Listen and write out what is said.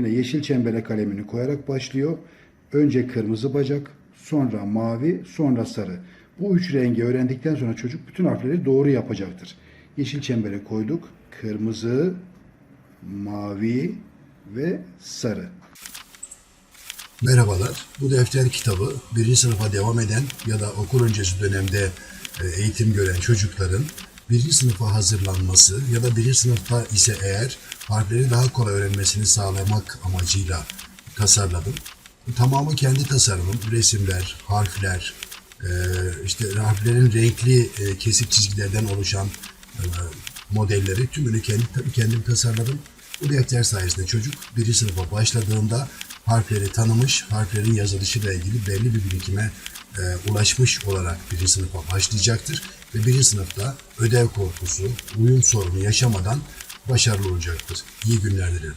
Yine yeşil çembere kalemini koyarak başlıyor. Önce kırmızı bacak, sonra mavi, sonra sarı. Bu üç rengi öğrendikten sonra çocuk bütün harfleri doğru yapacaktır. Yeşil çembere koyduk. Kırmızı, mavi ve sarı. Merhabalar. Bu defter kitabı birinci sınıfa devam eden ya da okul öncesi dönemde e, eğitim gören çocukların birinci sınıfa hazırlanması ya da birinci sınıfta ise eğer harfleri daha kolay öğrenmesini sağlamak amacıyla tasarladım. Tamamı kendi tasarımım. Resimler, harfler, e, işte harflerin renkli e, kesik çizgilerden oluşan e, modelleri tümünü kendi, tabii kendim tasarladım. Bu defter sayesinde çocuk birinci sınıfa başladığında harfleri tanımış, harflerin yazılışıyla ilgili belli bir birikime e, ulaşmış olarak birinci sınıfa başlayacaktır. Ve birinci sınıfta ödev korkusu, uyum sorunu yaşamadan başarılı olacaktır. İyi günler dilerim.